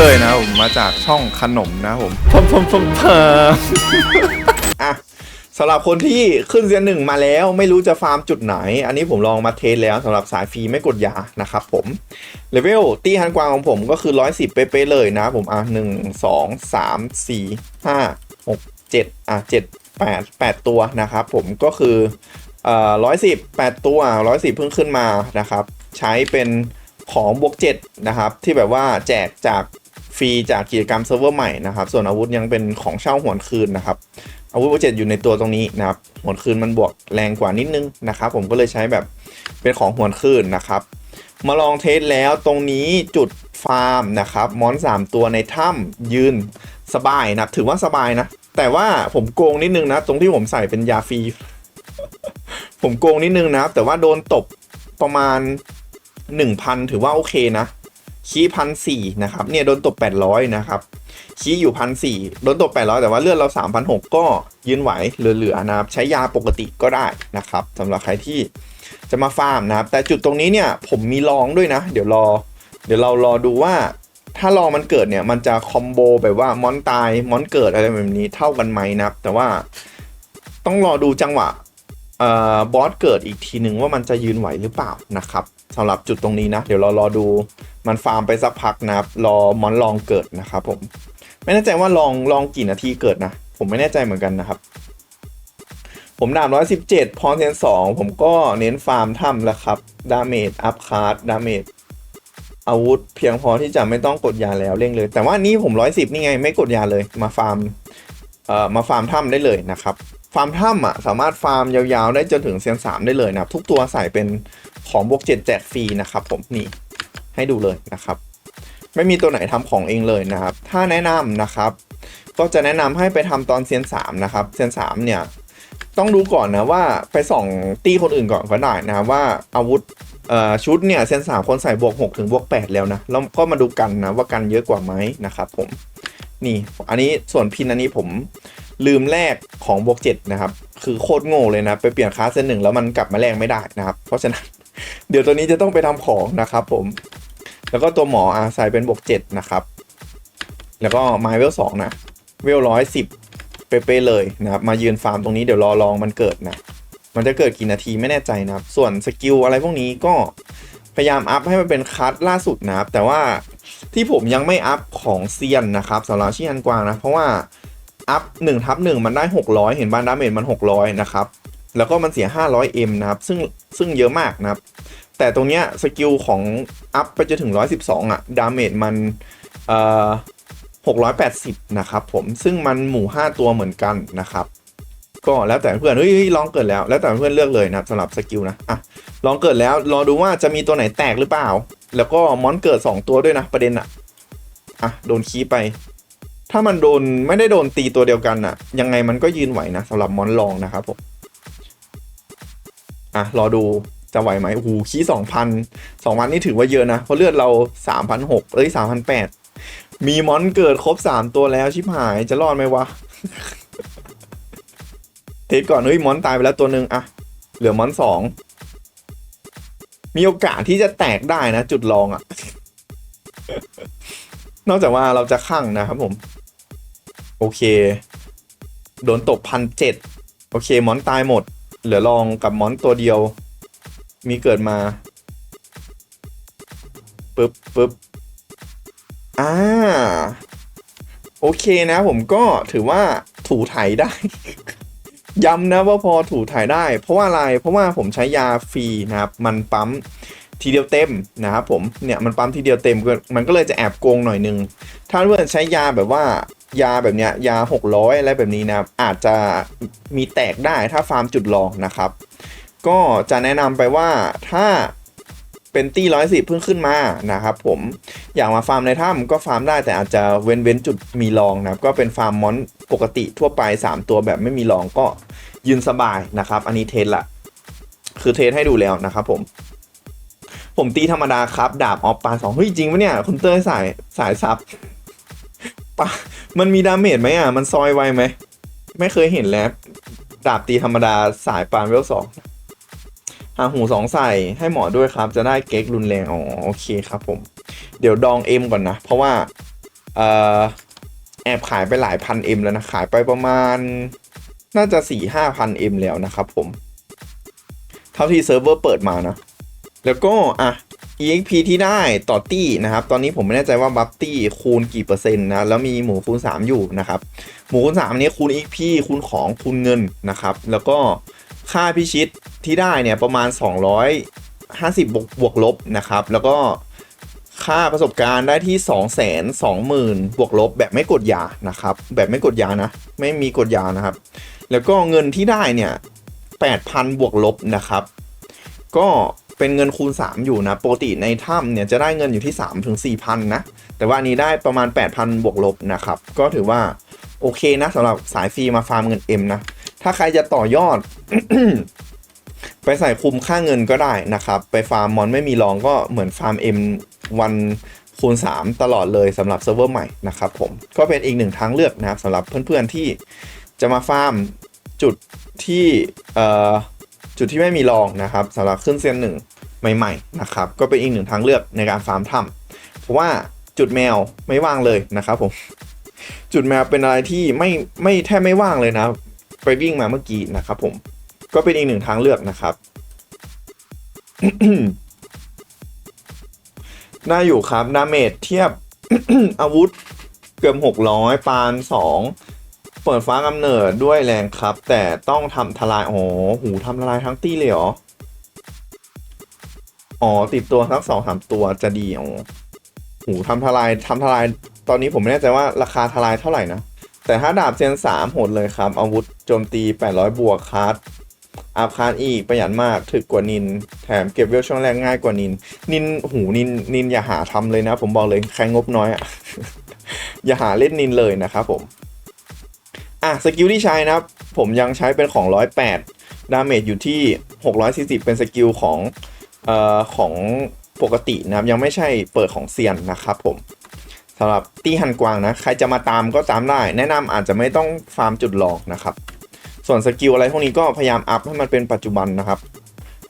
เต้ยนะผมมาจากช่องขนมนะผมพมพมพมพมอะสำหรับคนที่ขึ้นเซียนหนึ่งมาแล้วไม่รู้จะฟาร์มจุดไหน อันนี้ผมลองมาเทสแล้วสำหรับสายฟรีไม่กดยานะครับผมเลเวลตีฮันกวางของผมก็คือ 110 เป๊ะๆเลยนะผมอะหนึ่งสองสามสี่ห้าหกเจ็ดอะเจ็ดแปดแปดตัวนะครับผมก็คือเอ่อร้อยสิบแปดตัวร้อยสิบเพิ่งขึ้นมานะครับ ใช้เป็นของบวกเจ็ดนะครับ ที่แบบว่าแจกจาก ฟรีจากกิจกรรมเซิร์ฟเวอร์ใหม่นะครับ ส่วนอาวุธยังเป็นของเช่าหวนคืนนะครับ อาวุธวกเจ็ดอยู่ในตัวตรงนี้นะครับหวนคืนมันบวกแรงกว่านิดนึงนะครับ ผมก็เลยใช้แบบเป็นของหวนคืนนะครับ มาลองเทสแล้วตรงนี้จุดฟาร์มนะครับมอน 3 ตัวในถ้ำยืนสบายนะถือว่าสบายนะ แต่ว่าผมโกงนิดนึงนะ ตรงที่ผมใส่เป็นยาฟรี ผมโกงนิดนึงนะแต่ว่าโดนตบประมาณ1,000 ถือว่าโอเคนะ คีพันสี่นะครับ เนี่ยโดนตบ 800 นะครับคีอยู่พันสี่โดนตบ 800 แต่ว่าเลือดเรา3,600ก็ยืนไหวเหลือๆนะครับ ใช้ยาปกติก็ได้นะครับสำหรับใครที่จะมาฟาร์มนะครับ แต่จุดตรงนี้เนี่ยผมมีลองด้วยนะ เดี๋ยวรอ เดี๋ยวเรารอดูว่าถ้าลองมันเกิดเนี่ยมันจะคอมโบแบบว่ามอนตายมอนเกิดอะไรแบบนี้เท่ากันไหมนะครับ แต่ว่าต้องรอดูจังหวะบอสเกิดอีกทีหนึ่งว่ามันจะยืนไหวหรือเปล่านะครับ สำหรับจุดตรงนี้นะ เดี๋ยวเรารอดูมันฟาร์มไปสักพักนะครับ รอมอนลองเกิดนะครับผม ไม่แน่ใจว่าลองลองกี่นาทีเกิดนะ ผมไม่แน่ใจเหมือนกันนะครับ ผมดาบร้อยสิบเจ็ดพอเซนสองผมก็เน้นฟาร์มถ้ำแล้วครับ ดาเมจอัพคาร์ดดาเมจอาวุธเพียงพอที่จะไม่ต้องกดยาแล้วเร่งเลย แต่ว่านี้ผมร้อยสิบนี่ไงไม่กดยาเลยมาฟาร์มเอ่อมาฟาร์มถ้ำได้เลยนะครับ ฟาร์มถ้ำอะสามารถฟาร์มยาวๆ ได้จนถึงเซียนสามได้เลยนะครับ ทุกตัวใส่เป็น ของบวกเจ็ดแจกฟรีนะครับผมนี่ให้ดูเลยนะครับ ไม่มีตัวไหนทำของเองเลยนะครับ ถ้าแนะนำนะครับ ก็จะแนะนำให้ไปทำตอนเซียนสามนะครับเซียนสามเนี่ยต้องดูก่อนนะว่าไปส่องตีคนอื่นก่อนก็ได้นะครับว่าอาวุธชุดเนี่ยเซียนสามคนใส่บวก6ถึงบวก8แล้วนะแล้วก็มาดูกันนะว่ากันเยอะกว่าไหมนะครับผมนี่อันนี้ส่วนพินอันนี้ผมลืมแลกของบวก7นะครับ คือโคตรโง่เลยนะ ไปเปลี่ยนคลาสเซนหนึ่งแล้วมันกลับมาแลกไม่ได้นะครับ เพราะฉะนั้น เดี๋ยวตัวนี้จะต้องไปทำของนะครับผม แล้วก็ตัวหมออาใส่เป็นบวก7นะครับ แล้วก็ไมเวลสองนะ เวลร้อยสิบเป๊ะเลยนะครับ มายืนฟาร์มตรงนี้เดี๋ยวรอลองมันเกิดนะ มันจะเกิดกี่นาทีไม่แน่ใจนะครับ ส่วนสกิลอะไรพวกนี้ก็พยายามอัพให้มันเป็นคัสล่าสุดนะครับ แต่ว่าที่ผมยังไม่อัพของเซียนนะครับสำหรับชิฮันกวางนะ เพราะว่าอัพ1ทับ1มันได้ 600 เห็นบ้านดาเมจมัน 600 นะครับ แล้วก็มันเสีย 500M นะครับซึ่งซึ่งเยอะมากนะครับ แต่ตรงเนี้ยสกิลของอัพไปจนถึง 112 อะ ดาเมจมันเอ่อ680 นะครับผมซึ่งมันหมู่ 5 ตัวเหมือนกันนะครับ ก็แล้วแต่เพื่อนเฮ้ยลองเกิดแล้วแล้วแต่เพื่อนเลือกเลยนะสำหรับสกิลนะอะลองเกิดแล้วรอดูว่าจะมีตัวไหนแตกหรือเปล่า แล้วก็มอนเกิด 2 ตัวด้วยนะประเด็นอะอะโดนคีไป ถ้ามันโดนไม่ได้โดนตีตัวเดียวกันอะ ยังไงมันก็ยืนไหวนะสำหรับมอนลองนะครับผม อะรอดูจะไหวไหมโอ้โหคีสองพันสองพันนี่ถือว่าเยอะนะ เพราะเลือดเราสามพันหกเอ้ยสามพันแปดมีมอนเกิดครบสามตัวแล้วชิบหายจะรอดไหมวะ เทสก่อนเฮ้ยมอนตายไปแล้วตัวหนึ่งอะเหลือมอนสองมีโอกาสที่จะแตกได้นะ จุดลองอะนอกจากว่าเราจะคั่งนะครับผม โอเค โดนตบพันเจ็ดโอเคมอนตายหมด เหลือลองกับมอนตัวเดียว มีเกิดมาปึ๊บปึ๊บอ่า โอเคนะผมก็ถือว่าถูถ่ายได้ ย้ำนะว่าพอถูถ่ายได้ เพราะว่าอะไร เพราะว่าผมใช้ยาฟรีนะครับ มันปั๊มทีเดียวเต็มนะครับผม เนี่ยมันปั๊มทีเดียวเต็มก็มันก็เลยจะแอบโกงหน่อยนึง ถ้าเพื่อนใช้ยาแบบว่า ยาแบบเนี้ยยา 600 อะไรแบบนี้นะครับอาจจะมีแตกได้ถ้าฟาร์มจุดลองนะครับ ก็จะแนะนำไปว่าถ้าเป็นตี้ร้อยสิบเพิ่งขึ้นมานะครับผมอยากมาฟาร์มในถ้ำก็ฟาร์มได้แต่อาจจะเว้นเว้นจุดมีรองนะครับก็เป็นฟาร์มมอนปกติทั่วไป 3 ตัวแบบไม่มีรองก็ยืนสบายนะครับ อันนี้เทสละ คือเทสให้ดูแล้วนะครับผม ผมตีธรรมดาครับ ดาบออฟปาสองเฮ้ยจริงปะเนี่ย คุณเต้ยสายสายซับ ปะมันมีดาเมจไหมอะ มันซอยไวไหม ไม่เคยเห็นแล้ว ดาบตีธรรมดาสายปานเวลสองหาหูสองใส่ให้หมอด้วยครับ จะได้เก๊กรุนแรง อ๋อ โอเคครับผม เดี๋ยวดองเอ็มก่อนนะ เพราะว่า เอ่อ แอบขายไปหลายพันเอ็มแล้วนะ ขายไปประมาณ น่าจะสี่ห้าพันเอ็มแล้วนะครับผม เท่าที่เซิร์ฟเวอร์เปิดมานะ แล้วก็ อะ EXP ที่ได้ต่อตี้นะครับ ตอนนี้ผมไม่แน่ใจว่าบัฟตี้คูณกี่เปอร์เซ็นต์นะ แล้วมีหมูคูณ 3 อยู่นะครับ หมูคูณ3นี้คูณ EXP คูณของคูณเงินนะครับ แล้วก็ค่าพิชิตที่ได้เนี่ยประมาณ 250 บวกบวกลบนะครับ แล้วก็ค่าประสบการณ์ได้ที่ 2 2 0 0 0 0 บวกลบแบบไม่กดยานะครับ แบบไม่กดยานะ ไม่มีกดยานะครับ แล้วก็เงินที่ได้เนี่ย8,000 บวกลบนะครับ ก็ เป็นเงินคูณ 3 อยู่นะ ปกติในถ้ำเนี่ยจะได้เงินอยู่ที่ 3 ถึง 4,000 นะ แต่ว่าอันนี้ได้ประมาณ 8,000 บวกลบนะครับ ก็ถือว่าโอเคนะสำหรับสายฟรีมาฟาร์มเงิน M นะ ถ้าใครจะต่อยอด ไปใส่คุมค่าเงินก็ได้นะครับ ไปฟาร์มมอนไม่มีรองก็เหมือนฟาร์ม M วันคูณ 3 ตลอดเลยสำหรับเซิร์ฟเวอร์ใหม่นะครับผม ก็เป็นอีกหนึ่งทางเลือกนะครับสำหรับเพื่อนๆที่จะมาฟาร์มจุดที่เอ่อ จุดที่ไม่มีรองนะครับสำหรับขึ้นเซียนหนึ่งใหม่ๆนะครับก็เป็นอีกหนึ่งทางเลือกในการฟาร์มถ้ำเพราะว่าจุดแมวไม่ว่างเลยนะครับผมจุดแมวเป็นอะไรที่ไม่ไม่แทบไม่ว่างเลยนะ ไปวิ่งมาเมื่อกี้นะครับผมก็เป็นอีกหนึ่งทางเลือกนะครับได้อยู่ครับดาเมจเทียบอาวุธเกือบหกร้อยปานสอง เปิดฟ้ากำเนิดด้วยแรงครับ แต่ต้องทำทลายโอ๋อหูทำทลายทั้งตี้เลยเหรอ อ๋อ ติดตัวสักสองสามตัวจะดีอ๋อหูทำทลายทำทลาย ตอนนี้ผมไม่แน่ใจว่าราคาทลายเท่าไหร่นะ แต่ถ้าดาบเซนสามโหดเลยครับ อาวุธโจมตี 800 บวกคาร์ดอาบคาร์ดอีกประหยัดมากถึกกว่านิน แถมเก็บเวลช่วงแรกง่ายกว่านิน นินหูนินนินอย่าหาทำเลยนะ ผมบอกเลยใครงบน้อยอะอย่าหาเล่นนินเลยนะครับผม อะสกิลที่ใช้นะครับ ผมยังใช้เป็นของ 108 ดาเมจอยู่ที่ 640 เป็นสกิลของเอ่อของปกตินะครับ ยังไม่ใช่เปิดของเซียนนะครับผมสำหรับตีหันกวางนะ ใครจะมาตามก็ตามได้ แนะนำอาจจะไม่ต้องฟาร์มจุดหลอกนะครับ ส่วนสกิลอะไรพวกนี้ก็พยายามอัพให้มันเป็นปัจจุบันนะครับ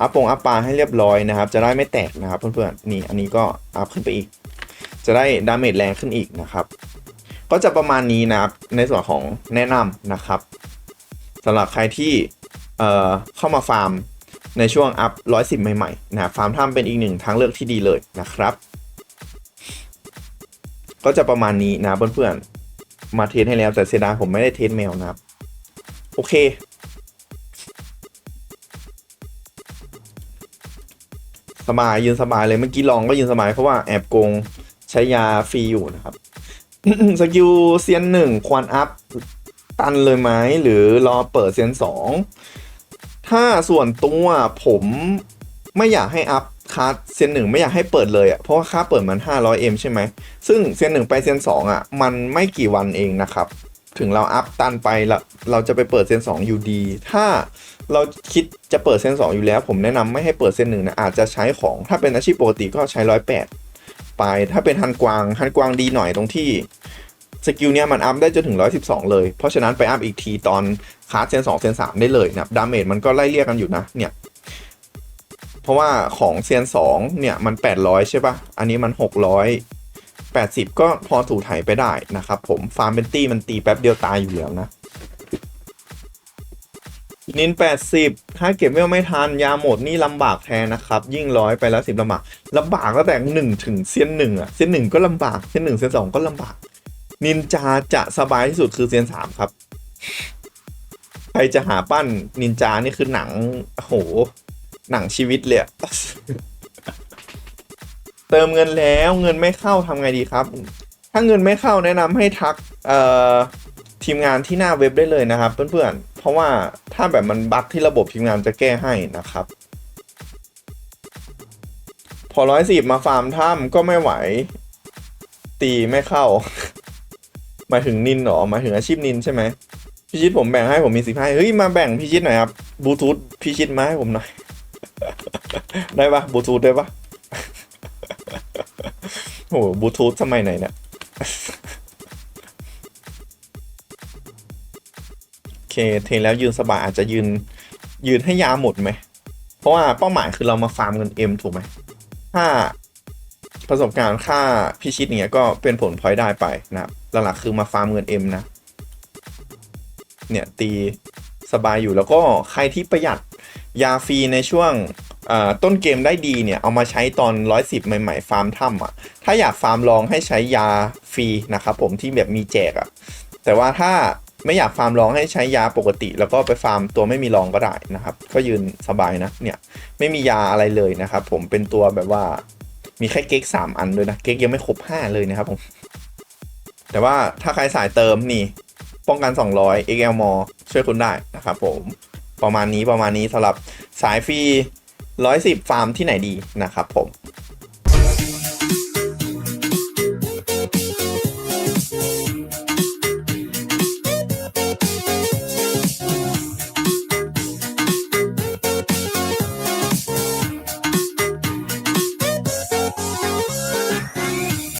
อัพปงอัพปลาให้เรียบร้อยนะครับ จะได้ไม่แตกนะครับเพื่อนๆนี่อันนี้ก็อัพขึ้นไปอีก จะได้ดาเมจแรงขึ้นอีกนะครับ ก็จะประมาณนี้นะครับในส่วนของแนะนำนะครับสำหรับใครที่เอ่อเข้ามาฟาร์มในช่วงอัพ110ใหม่ๆนะฟาร์มถ้ำเป็นอีกหนึ่งทางเลือกที่ดีเลยนะครับ ก็จะประมาณนี้นะเพื่อนๆมาเทสให้แล้วแต่เสียดายผมไม่ได้เทสแมวนะครับ โอเคสบายยืนสบายเลยเมื่อกี้ลองก็ยืนสบายเพราะว่าแอบโกงใช้ยาฟรีอยู่นะครับ สกิลเซียนหนึ่งควรอัพตันเลยไหมหรือรอเปิดเซียนสองถ้าส่วนตัวผมไม่อยากให้อัพคัสเซียนหนึ่งไม่อยากให้เปิดเลยอะ่ะเพราะว่าค่าเปิดมัน 500M ใช่ไหม ซึ่งเซียนหนึ่งไปเซียนสองอะ มันไม่กี่วันเองนะครับ ถึงเราอัพตันไปละเราจะไปเปิดเซียนสองอยู่ดี ถ้าเราคิดจะเปิดเซียนสองอยู่แล้ว ผมแนะนำไม่ให้เปิดเซียนหนึ่งนะอาจจะใช้ของถ้าเป็นอาชีพปกติก็ใช้ร้อยแปด ไป ถ้าเป็นฮันกวางฮันกวางดีหน่อยตรงที่สกิลเนี้ยมันอัพได้จนถึง 112 เลย เพราะฉะนั้นไปอัพอีกทีตอนคาร์ดเซน2เซน3ได้เลยนะดาเมจมันก็ไล่เรียกกันอยู่นะเนี่ยเพราะว่าของเซียน2เนี่ยมัน 800 ใช่ปะ่ะ อันนี้มัน600 80 ก็พอถูถ่ายไปได้นะครับผมฟาร์มเป็นตี้มันตีแป๊บเดียวตายอยู่แล้วนะ นิน 80 ถ้าเก็บเวลไม่ทัน ยาหมดนี่ลำบากแทนนะครับ ยิ่งร้อยไปแล้วสิบลำบากลำบากตั้งแต่หนึ่งถึงเซียนหนึ่งอะเซียนหนึ่งก็ลำบากเซียนหนึ่งเซียนสองก็ลำบาก นินจาจะสบายที่สุดคือเซียนสามครับใครจะหาปั้นนินจานี่คือหนังโอ้โหหนังชีวิตเลยเติมเงินแล้วเงินไม่เข้าทำไงดีครับ ถ้าเงินไม่เข้าแนะนำให้ทักเอ่อ ทีมงานที่หน้าเว็บได้เลยนะครับ เพื่อนๆ เพราะว่าถ้าแบบมันบั๊กที่ระบบทีมงานจะแก้ให้นะครับ พอร้อยสิบมาฟาร์มถ้ำก็ไม่ไหว ตีไม่เข้าหมายถึงนินหรอหมายถึงอาชีพนินใช่ไหมพี่ชิดผมแบ่งให้ผมมีสิบห้าเฮ้ยมาแบ่งพี่ชิดหน่อยครับบลูทูธพี่ชิดมาให้ผมหน่อย ได้ปะบลูทูธได้ปะโหบลูทูธสมัยไหนเนี่ย เคเทแล้วยืนสบายอาจจะยืนยืนให้ยาหมดไหม เพราะว่าเป้าหมายคือเรามาฟาร์มเงินเอ็มถูกไหม ถ้าประสบการณ์ค่าพิชิตเงี้ยก็เป็นผลพลอยได้ไปนะครับหลักๆคือมาฟาร์มเงินเอ็มนะ เนี่ยตีสบายอยู่แล้วก็ใครที่ประหยัดยาฟรีในช่วงต้นเกมได้ดีเนี่ยเอามาใช้ตอน 110 ใหม่ ๆ ฟาร์มถ้ำอะ ถ้าอยากฟาร์มลองให้ใช้ยาฟรีนะครับผมที่แบบมีแจกอะ แต่ว่าถ้า ไม่อยากฟาร์มลองให้ใช้ยาปกติ แล้วก็ไปฟาร์มตัวไม่มีลองก็ได้นะครับ ก็ยืนสบายนะเนี่ยไม่มียาอะไรเลยนะครับ ผมเป็นตัวแบบว่ามีแค่เก๊กสามอันเลยนะ เก๊กยังไม่ครบห้าเลยนะครับผม แต่ว่าถ้าใครสายเติมนี่ ป้องกัน 200 XL m ช่วยคุณได้นะครับผม ประมาณนี้ประมาณนี้สำหรับสายฟรี 110 ฟาร์มที่ไหนดีนะครับผม